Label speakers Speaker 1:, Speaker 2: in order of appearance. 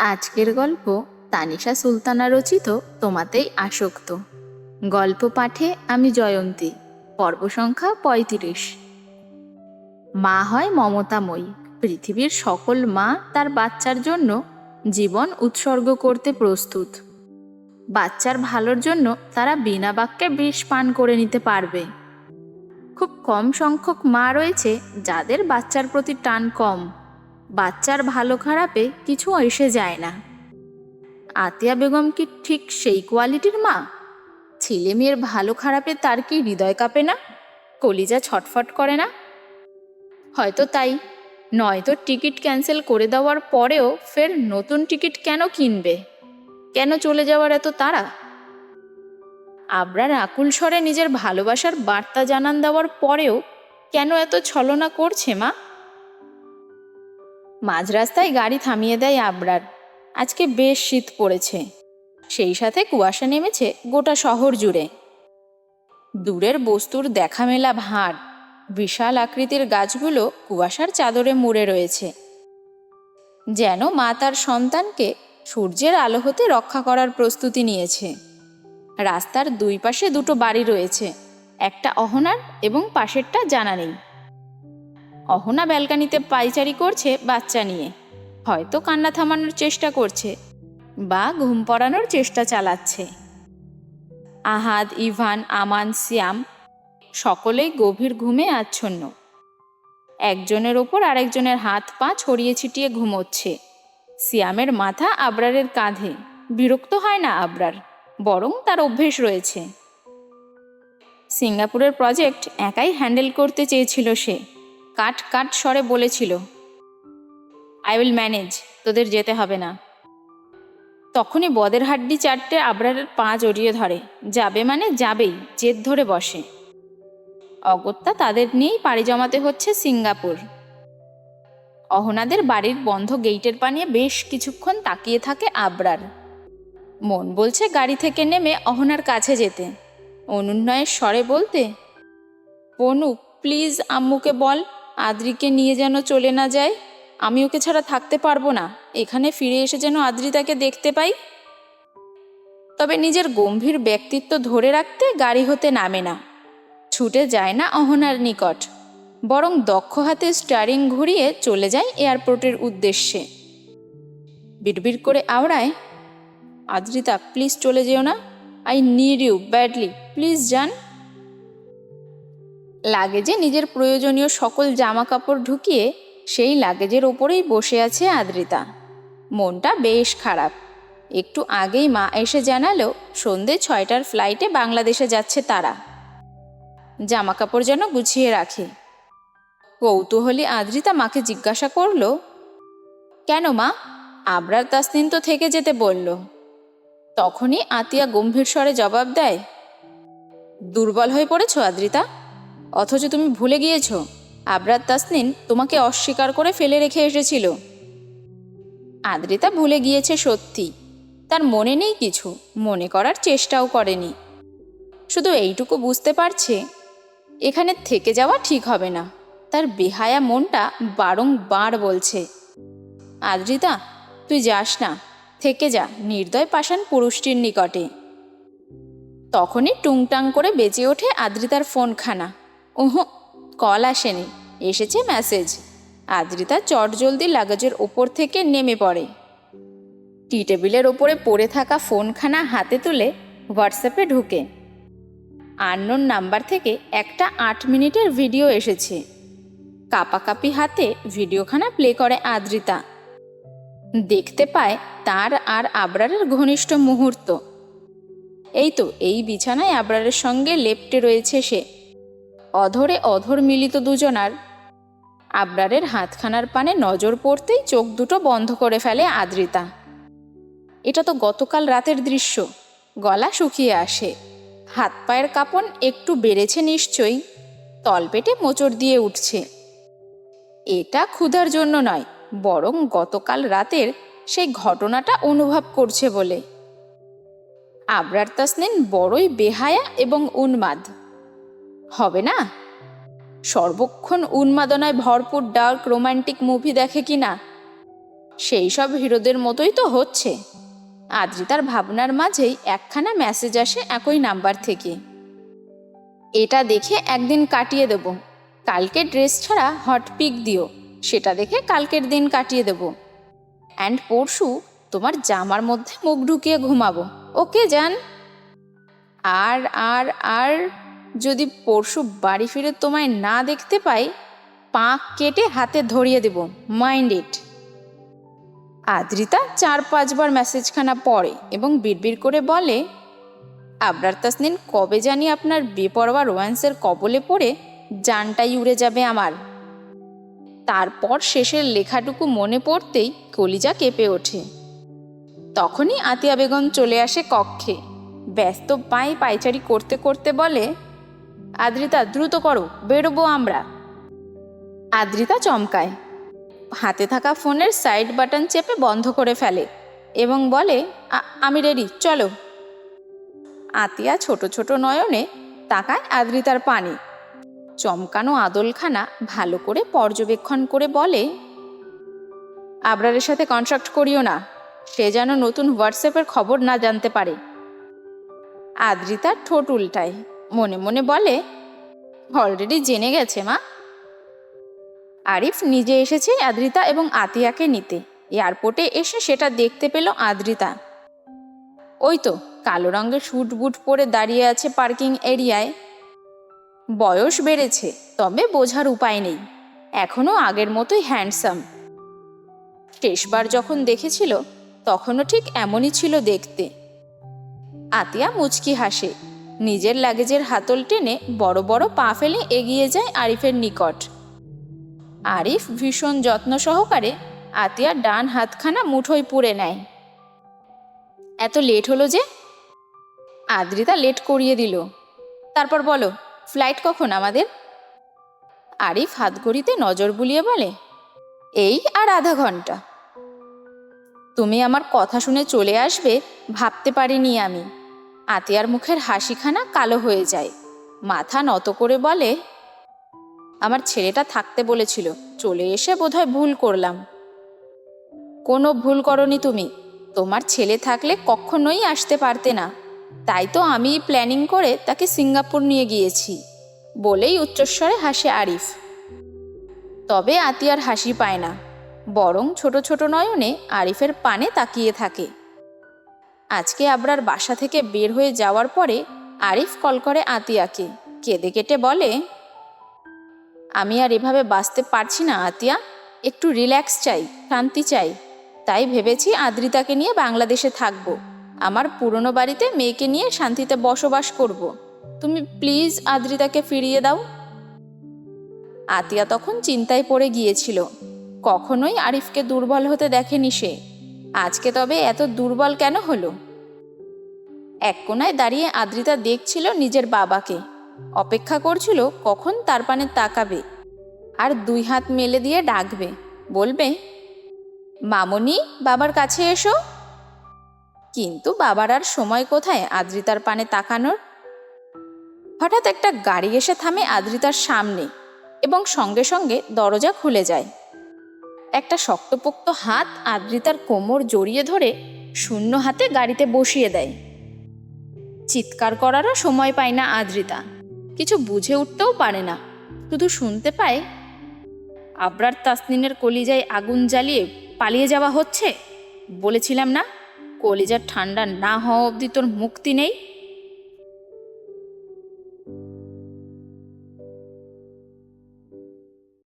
Speaker 1: আজকের গল্প তানিশা সুলতানা রচিত, তোমাতেই আসক্ত। গল্প পাঠে আমি জয়ন্তী, পর্ব সংখ্যা পঁয়ত্রিশ। মা হয় মমতাময়ী। পৃথিবীর সকল মা তার বাচ্চার জন্য জীবন উৎসর্গ করতে প্রস্তুত। বাচ্চার ভালোর জন্য তারা বিনা বাক্যে বিষ পান করে নিতে পারবে। খুব কম সংখ্যক মা রয়েছে যাদের বাচ্চার প্রতি টান কম। বাচ্চার ভালো খারাপে কিছু এসে যায় না। আতিয়া বেগম কি ঠিক সেই কোয়ালিটির মা? ছেলে মেয়ের ভালো খারাপে তার কি হৃদয় কাঁপে না? কলিজা ছটফট করে না? হয়তো তাই। নয়তো টিকিট ক্যান্সেল করে দেওয়ার পরেও ফের নতুন টিকিট কেন কিনবে? কেন চলে যাওয়ার এত তাড়া? আবরার আকুল স্বরে নিজের ভালোবাসার বার্তা জানান দেওয়ার পরেও কেন এত ছলনা করছে মা? মাঝ রাস্তায় গাড়ি থামিয়ে দেয় আবরার। আজকে বেশ শীত পড়েছে। সেই সাথে কুয়াশা নেমেছে গোটা শহর জুড়ে। দূরের বস্তুর দেখা মেলা ভাঁড়, বিশাল আকৃতির গাছগুলো কুয়াশার চাদরে মুড়ে রয়েছে। যেন মা তার সন্তানকে সূর্যের আলো হতে রক্ষা করার প্রস্তুতি নিয়েছে। রাস্তার দুই পাশে দুটো বাড়ি রয়েছে, একটা অহনার এবং পাশেরটা জানা নেই অহনা ব্যালকানিতে পাইচারি করছে বাচ্চা নিয়ে। হয়তো কান্না থামানোর চেষ্টা করছে বা ঘুম পড়ানোর চেষ্টা চালাচ্ছে। আহাদ, ইভান, আমান, সিয়াম সকলেই গভীর ঘুমে আচ্ছন্ন। একজনের ওপর আরেকজনের হাত পা ছড়িয়ে ছিটিয়ে ঘুমোচ্ছে। সিয়ামের মাথা আবরারের কাঁধে। বিরক্ত হয় না আবরার, বরং তার অভ্যেস রয়েছে। সিঙ্গাপুরের প্রজেক্ট একাই হ্যান্ডেল করতে চেয়েছিল সে। কাট কাট স্বরে বলেছিল আই উইল ম্যানেজ তোদের যেতে হবে না। তখনই বদের হাড্ডি চারটে আবরারের পা জড়িয়ে ধরে, যাবে মানে যাবেই, জেদ ধরে বসে। অগত্যা তাদের নিয়েই পাড়ি জমাতে হচ্ছে সিঙ্গাপুর। অহনাদের বাড়ির বন্ধ গেইটের পানিয়ে বেশ কিছুক্ষণ তাকিয়ে থাকে আবরার। মন বলছে গাড়ি থেকে নেমে অহনার কাছে যেতে। অনুন্নয়ের স্বরে বলতে, পনু প্লিজ আম্মুকে বল। আদ্রিকে নিয়ে যেন চলে না যায়? আমি ওকে ছাড়া থাকতে পারব না। এখানে ফিরে এসে যেন আদ্রিতাকে দেখতে পাই? তবে নিজের গম্ভীর ব্যক্তিত্ব ধরে রাখতে গাড়ি হতে নামে না। ছুটে যায় না অহনার নিকট। বরং দক্ষ হাতে স্টারিং ঘুরিয়ে চলে যায় এয়ারপোর্টের উদ্দেশ্যে। বিড়বিড় করে আওড়ায়, আদ্রিতা, প্লিজ চলে যেও না। I need you badly. Please যান। লাগেজে নিজের প্রয়োজনীয় সকল জামা কাপড় ঢুকিয়ে সেই লাগেজের ওপরেই বসে আছে আদ্রিতা। মনটা বেশ খারাপ। একটু আগেই মা এসে জানালো, সন্ধে ছয়টার ফ্লাইটে বাংলাদেশে যাচ্ছে তারা। জামা কাপড় যেন গুছিয়ে রাখে। কৌতূহলী আদ্রিতা মাকে জিজ্ঞাসা করল, কেন মা? আবরার তাসনিন তো থেকে যেতে বলল। তখনই আতিয়া গম্ভীর স্বরে জবাব দেয়, দুর্বল হয়ে পড়েছ আদ্রিতা। অথচ তুমি ভুলে গিয়েছ। আবরার তাসনিন তোমাকে অস্বীকার করে ফেলে রেখে এসেছিল। আদ্রিতা ভুলে গিয়েছে সত্যি। তার মনে নেই কিছু, মনে করার চেষ্টাও করেনি। শুধু এইটুকু বুঝতে পারছে, এখানে থেকে যাওয়া ঠিক হবে না। তার বেহায়া মনটা বারংবার বলছে, আদ্রিতা, তুই যাস না। থেকে যা, নির্দয় পাষাণ পুরুষটির নিকটে। তখনই টুংটাং করে বেজে ওঠে আদ্রিতার ফোনখানা। ওহ, কল আসেনি। এসেছে মেসেজ আদ্রিতা চটজলদি লাগেজের ওপর থেকে নেমে পড়ে। টি টেবিলের ওপরে পড়ে থাকা ফোনখানা হাতে তুলে হোয়াটসঅ্যাপে ঢুকে। আননোন নাম্বার থেকে একটা আট মিনিটের ভিডিও এসেছে। কাপাকাপি হাতে ভিডিওখানা প্লে করে আদ্রিতা। দেখতে পায় তার আর আবরারের ঘনিষ্ঠ মুহূর্ত। এই তো, এই বিছানায় আবরারের সঙ্গে লেপ্টে রয়েছে সে। অধরে অধর মিলিত দুজনার আবরারের হাতখানার পানে নজর পড়তেই চোখ দুটো বন্ধ করে ফেলে আদ্রিতা। এটা তো গতকাল রাতের দৃশ্য। গলা শুকিয়ে আসে। হাত পায়ের কাঁপন একটু বেড়েছে নিশ্চয়ই। তলপেটে মোচড় দিয়ে উঠছে। এটা ক্ষুধার জন্য নয়, বরং গতকাল রাতের সেই ঘটনাটা অনুভব করছে বলে। আবরার তাসনিন বড়ই বেহায়া এবং উন্মাদ। হবে না? সর্বক্ষণ উন্মাদনায় ভরপুর ডার্ক রোমান্টিক মুভি দেখে কি না? সেই সব হিরোদের মতোই তো হচ্ছে। আদ্রিতার ভাবনার মাঝেই একখানা মেসেজ আসে একই নাম্বার থেকে। এটা দেখে একদিন কাটিয়ে দেব। কালকে ড্রেস ছাড়া হট পিক দিও। সেটা দেখে কালকের দিন কাটিয়ে দেব। অ্যান্ড পরশু তোমার জামার মধ্যে মুখ ঢুকিয়ে ঘুমাবো। ওকে যান আর আর আর যদি পরশু বাড়ি ফিরে তোমায় না দেখতে পাই, পাঁক কেটে হাতে ধরিয়ে দেব। মাইন্ড ইট আদ্রিতা চার পাঁচবার মেসেজখানা পড়ে এবং বিড়বিড় করে বলে, আবরার তাসনিন, কবে জানি আপনার বেপরোয়া রোম্যান্সের কবলে পড়ে জানটাই উড়ে যাবে আমার। তারপর শেষের লেখাটুকু মনে পড়তেই কলিজা কেঁপে ওঠে। তখনই আতিয়া বেগম চলে আসে কক্ষে। ব্যস্ত পায়ে পায়চারি করতে করতে বলে আদ্রিতা, দ্রুত করো, বেরোবো আমরা। আদ্রিতা চমকায়। হাতে থাকা ফোনের সাইড বাটন চেপে বন্ধ করে ফেলে এবং বলে আমি রেডি, চলো। আতিয়া ছোট ছোট নয়নে তাকায় আদ্রিতার পানে। চমকানো আদলখানা ভালো করে পর্যবেক্ষণ করে বলে, আবরারের সাথে কন্ট্রাক্ট করিও না, সে যেন নতুন হোয়াটসঅ্যাপের খবর না জানতে পারে। আদ্রিতার ঠোঁট উল্টায়। মনে মনে বলে, অলরেডি জেনে গেছে, মা। আরিফ নিজে এসেছে আদ্রিতা এবং আতিয়াকে নিতে। এয়ারপোর্টে এসে সেটা দেখতে পেল আদ্রিতা। ওই তো, কালো রঙের স্যুট বুট পরে দাঁড়িয়ে আছে পার্কিং এরিয়ায়। বয়স বেড়েছে, তবে বোঝার উপায় নেই। এখনও আগের মতোই হ্যান্ডসাম। শেষবার যখন দেখেছিল, তখনও ঠিক এমনই ছিল দেখতে। আতিয়া মুচকি হাসে। নিজের লাগেজের হাতল টেনে বড় বড় পা ফেলে এগিয়ে যায় আরিফের নিকট। আরিফ ভীষণ যত্ন সহকারে আতিয়ার ডান হাতখানা মুঠোয় পুড়ে নেয়। এত লেট হলো যে? আদ্রিতা লেট করিয়ে দিল। তারপর বলো ফ্লাইট কখন আমাদের? আরিফ হাত ঘড়িতে নজর বুলিয়ে বলে, এই আর আধা ঘণ্টা। তুমি আমার কথা শুনে চলে আসবে, ভাবতে পারিনি আমি। আতিয়ার মুখের হাসিখানা কালো হয়ে যায়। মাথা নত করে বলে, আমার ছেলেটা থাকতে বলেছিল, চলে এসে বোধহয় ভুল করলাম। কোনো ভুল করনি তুমি। তোমার ছেলে থাকলে কখনোই আসতে পারতে না। তাই তো আমি প্ল্যানিং করে তাকে সিঙ্গাপুর নিয়ে গিয়েছি, বলেই উচ্চস্বরে হাসে আরিফ। তবে আতিয়ার হাসি পায় না। বরং ছোট ছোট নয়নে আরিফের পানে তাকিয়ে থাকে। আজকে আবরার বাসা থেকে বের হয়ে যাওয়ার পরে আরিফ কল করে আতিয়াকে। কেঁদে কেটে বলে, আমি আর এভাবে বাঁচতে পারছি না, আতিয়া। একটু রিল্যাক্স চাই, শান্তি চাই। তাই ভেবেছি আদ্রিতাকে নিয়ে বাংলাদেশে থাকব। আমার পুরনো বাড়িতে মেয়েকে নিয়ে শান্তিতে বসবাস করব। তুমি প্লিজ আদ্রিতাকে ফিরিয়ে দাও। আতিয়া তখন চিন্তায় পড়ে গিয়েছিল। কখনোই আরিফকে দুর্বল হতে দেখেনি সে। আজকে তবে এত দুর্বল কেন হলো? এক কোনায় দাঁড়িয়ে আদ্রিতা দেখছিল নিজের বাবাকে। অপেক্ষা করছিল কখন তার পানে তাকাবে আর দুই হাত মেলে দিয়ে ডাকবে। বলবে, মামনি, বাবার কাছে এসো। কিন্তু বাবার আর সময় কোথায় আদ্রিতার পানে তাকানোর? হঠাৎ একটা গাড়ি এসে থামে আদ্রিতার সামনে এবং সঙ্গে সঙ্গে দরজা খুলে যায়। একটা শক্তপোক্ত হাত আদ্রিতার কোমর জড়িয়ে ধরে শূন্য হাতে গাড়িতে বসিয়ে দেয়। চিৎকার করারও সময় পায় না আদ্রিতা কিছু বুঝে উঠতেও পারে না। শুধু শুনতে পায়, আবরার তাসনিনের কলিজায় আগুন জ্বালিয়ে পালিয়ে যাওয়া হচ্ছে? বলেছিলাম না, কলিজার ঠান্ডা না হওয়া অবধি তোর মুক্তি নেই?